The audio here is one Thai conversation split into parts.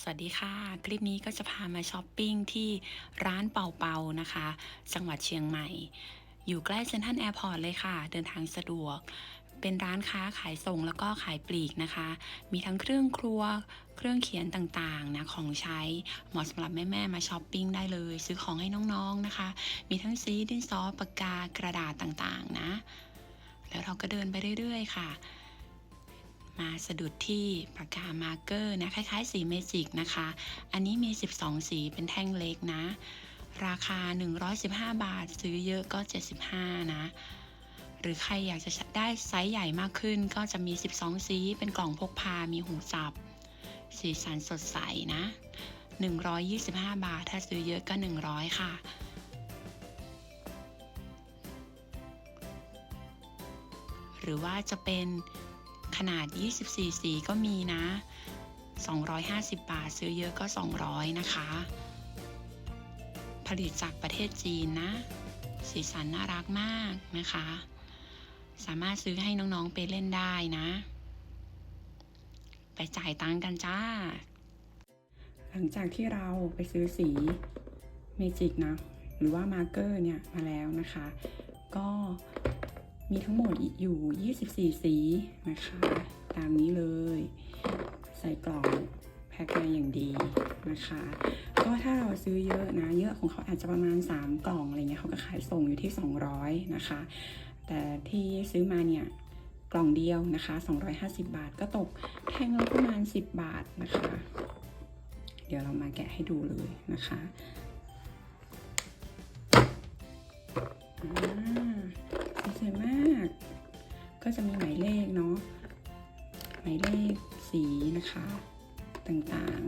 สวัสดีค่ะ คลิปนี้ก็จะพามาช้อปปิ้งที่ร้านเป่าเปานะคะ จังหวัดเชียงใหม่ อยู่ใกล้เซ็นทรัลแอร์พอร์ตเลยค่ะ เดินทางสะดวก เป็นร้านค้าขายส่งแล้วก็ขายปลีกนะคะ มีทั้งเครื่องครัว เครื่องเขียนต่างๆนะ ของใช้ เหมาะสำหรับแม่ๆมาช้อปปิ้งได้เลย ซื้อของให้น้องๆนะคะ มีทั้งสีดินสอปากกากระดาษต่างๆนะ แล้วเราก็เดินไปเรื่อย ๆ ค่ะ มาสะดุดที่ปากกามาร์เกอร์นะคล้ายๆ สีเมจิกนะคะ อันนี้มี 12 สีเป็นแท่งเล็กนะ ราคา 115 บาท ซื้อเยอะก็ 75 นะ หรือใครอยากจะได้ไซส์ใหญ่มากขึ้นก็จะมี 12 สีเป็นกล่องพกพา มีหูจับ สีสันสดใสนะ 125 บาท ถ้าซื้อเยอะก็ 100 ค่ะหรือว่าจะเป็น ขนาด 24 สีก็มีนะ 250 บาทซื้อเยอะก็ 200 นะคะ ผลิตจากประเทศจีนนะ สีสันน่ารักมากนะคะ สามารถซื้อให้น้องๆไปเล่นได้นะ ไปจ่ายตังกันจ้า หลังจากที่เราไปซื้อสีเมจิกนะ หรือว่ามาร์เกอร์เนี่ยมาแล้วนะคะ ก็ มีทั้งหมดอยู่ 24 สีนะคะ ตามนี้เลย ใส่กล่องแพ็คมาอย่างดีนะคะ ก็ถ้าเราซื้อเยอะนะ เยอะของเขาอาจจะประมาณ 3 กล่องอะไรเงี้ยเขาก็ขายส่งอยู่ที่ 200 นะคะ แต่ที่ซื้อมาเนี่ยกล่องเดียวนะคะ 250 บาท ก็ตกแท่งละประมาณ 10 บาทนะคะ เดี๋ยวเรามาแกะให้ดูเลยนะคะ ก็จะมีหมายเลขเนาะหมายเลขสีนะคะ ต่าง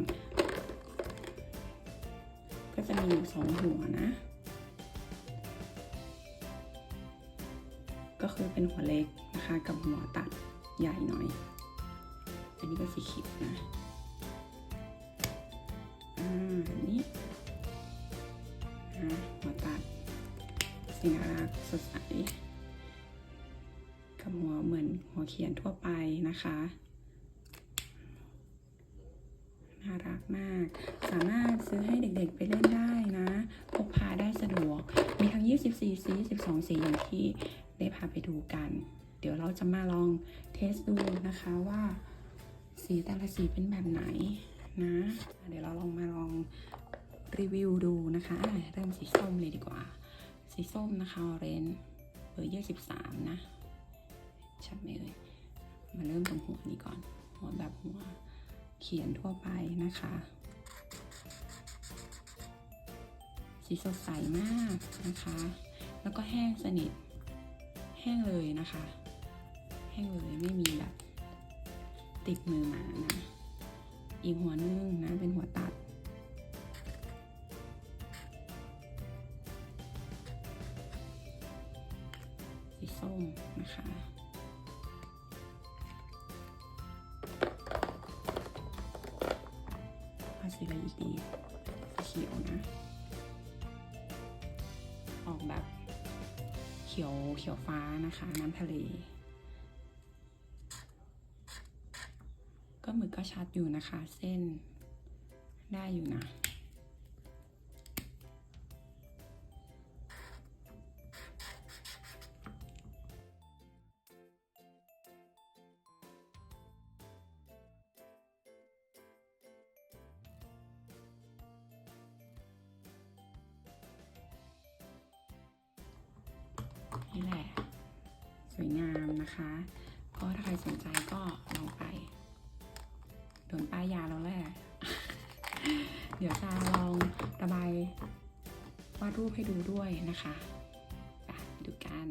ๆ ก็จะมีอยู่สองหัวนะ ก็คือเป็นหัวเล็กนะคะกับหัวตัดใหญ่หน่อย อันนี้ก็สีเขียวนะอ่าแบบนี้นะหัวตัดสีน่ารักสดใส กับหัวเหมือนหัวเขียนทั่วไปนะคะ น่ารักมาก สามารถซื้อให้เด็กๆไปเล่นได้นะพกพาได้สะดวก มีทั้ง 24 สี 12 สีอย่างที่ได้พาไปดูกัน เดี๋ยวเราจะมาลองเทสดูนะคะว่า สีแต่ละสีเป็นแบบไหนนะ เดี๋ยวเราลองมาลองรีวิวดูนะคะ เริ่มสีส้มเลยดีกว่า สีส้มนะคะออเรนเบอร์23นะ ชัดไหมเอ่ยมาเริ่มตรงหัวนี้ก่อน หัวแบบหัวเขียนทั่วไปนะคะ สีสดใสมากนะคะ แล้วก็แห้งสนิท แห้งเลยนะคะ แห้งเลยไม่มีแบบติดมือมานะ อีกหัวนึงนะเป็นหัวตัดสีส้มนะคะ เอาสีอะไรอีกดีสีเขียวนะ ออกแบบเขียวเขียวฟ้านะคะ น้ำทะเล ก็หมึกก็ชัดอยู่นะคะ เส้นได้อยู่นะ วยงามนะคะ ก็ถ้าใครสนใจก็ลองไปโดนป้ายยาแล้วแหละ เดี๋ยวจะลองระบายวาดรูปให้ดูด้วยนะคะไปดูกัน